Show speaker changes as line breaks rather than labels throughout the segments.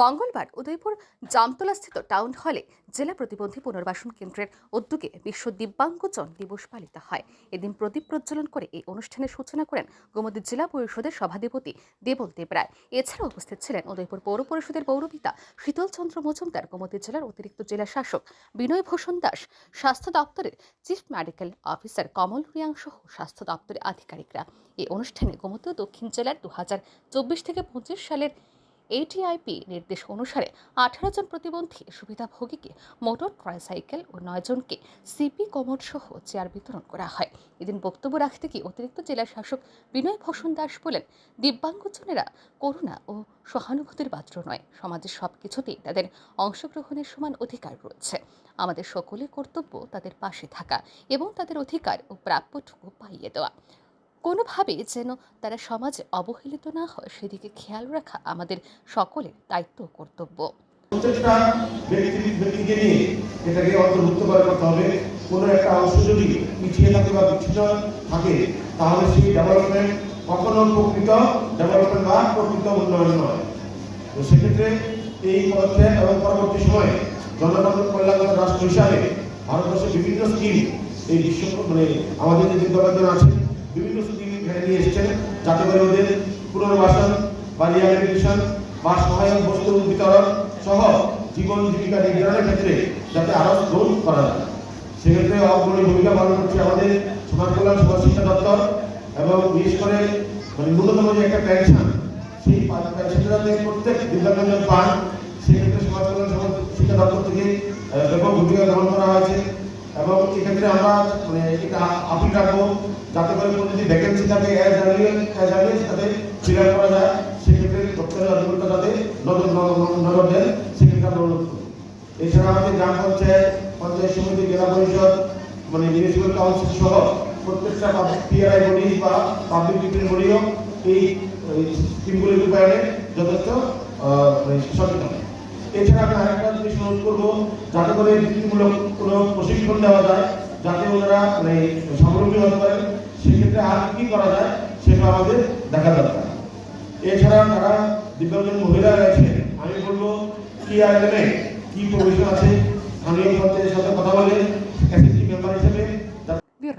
মঙ্গলবার উদয়পুর জামতলাস্থিত টাউন হলে জেলা প্রতিবন্ধী পুনর্বাসন কেন্দ্রের উদ্যোগে বিশ্ব দিব্যাঙ্গজন দিবস পালিত হয়। এদিন প্রদীপ প্রজ্বলন করে এই অনুষ্ঠানের সূচনা করেন গোমতী জেলা পরিষদের সভাধিপতি দেবল দেব রায় এছাড়াও উপস্থিত ছিলেন উদয়পুর পৌর পরিষদের পৌরপিতা শীতল চন্দ্র মজুমদার, গোমতী জেলার অতিরিক্ত জেলা শাসক বিনয় ভূষণ দাস, স্বাস্থ্য দপ্তরের chief medical officer Kamal Riang সহ স্বাস্থ্য দপ্তরের আধিকারিকরা। এই অনুষ্ঠানে গোমতী দক্ষিণ জেলার দু থেকে পঁচিশ সালের এটিআইপি নির্দেশ অনুসারে আঠারো জন প্রতিবন্ধী সুবিধাভোগীকে, মোটর ট্রাইসাইকেল ও নয় জনকে সিপি কমোড সহ চেয়ার বিতরণ করা হয়। এদিন বক্তব্য রাখতে গিয়ে অতিরিক্ত জেলা শাসক বিনয় ভূষণ দাস বলেন, দিব্যাঙ্গজনেরা করুণা ও সহানুভূতির পাত্র নয়। সমাজের সব কিছুতেই তাদের অংশগ্রহণের সমান অধিকার রয়েছে। আমাদের সকলের কর্তব্য তাদের পাশে থাকা এবং তাদের অধিকার ও প্রাপ্যটুকু পাইয়ে দেওয়া। কোনোভাবে যেন তারা সমাজে অবহেলিত না হয়, সেদিকে খেয়াল রাখা আমাদের সকলের দায়িত্ব কর্তব্য।
ব্যক্তিকে নিয়ে কোনো একটা পিছিয়ে থাকে বা কখনো ডেভেলপমেন্ট নয়। তো সেক্ষেত্রে এই এবং পরবর্তী সময়ে রাষ্ট্র হিসাবে ভারতবর্ষের বিভিন্ন স্কিম এই বিশ্ব মানে আমাদের যে বিদ্যালয়জন আছে নিয়ে এসেছেন। যাতে করে ওদের পুনর্বাসন বা রিহ্যাবিলিটেশন বা সহায়ক বস্তু বিতরণ সহ জীবন জীবিকা নির্ধারণের ক্ষেত্রে যাতে আরও গ্রহণ করা যায়। সেক্ষেত্রে অগ্রণী ভূমিকা পালন করছে আমাদের সমাজ কল্যাণ সমাজ শিক্ষা দপ্তর এবং বিশেষ করে মানে ন্যূনতম যে একটা পেনশন সেই পেনশনটা যাতে প্রত্যেক দিব্যাঙ্গজন পান, সেক্ষেত্রে সমাজ কল্যাণ সমাজ শিক্ষা দপ্তর থেকে ব্যাপক ভূমিকা গ্রহণ করা হয়েছে। এবং এক্ষেত্রে আমরা মানে এটা আপিল রাখব যাতে করে কোনো যদি ভ্যাকেন্সি থাকে করা যায়। সেক্ষেত্রে যাতে নজর নজর- দেন, সেক্ষেত্রে আমরা অনুরোধ এছাড়া আমাদের গ্রাম পঞ্চায়েত পঞ্চায়েত সমিতি, জেলা পরিষদ মানে মিউনিসিপ্যাল কাউন্সিল সহ প্রত্যেকটা পিআরআই বডি বা পাবলিক ডিপেন্ড বডিও এই এই স্কিমগুলি রূপায়ণে যথেষ্ট মানে সচেতন। এছাড়া আমি আরেকটা জিনিস অনুরোধ করব, যাতে করে বৃত্তিমূলক কোনো প্রশিক্ষণ দেওয়া যায়, যাতে ওনারা মানে স্বাবলম্বী হতে পারেন, সেক্ষেত্রে আর কি করা যায়, সেটা আমাদের দেখা দরকার। এছাড়া তারা দিব্যাঙ্গন মহিলা রয়েছে, আমি বলব, কি আর কি প্রভিশন আছে, স্থানীয় পঞ্চায়েতের সাথে কথা বলে এসএসসি মেম্বার হিসেবে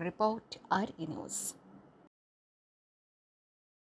রিপোর্ট আর নিউজ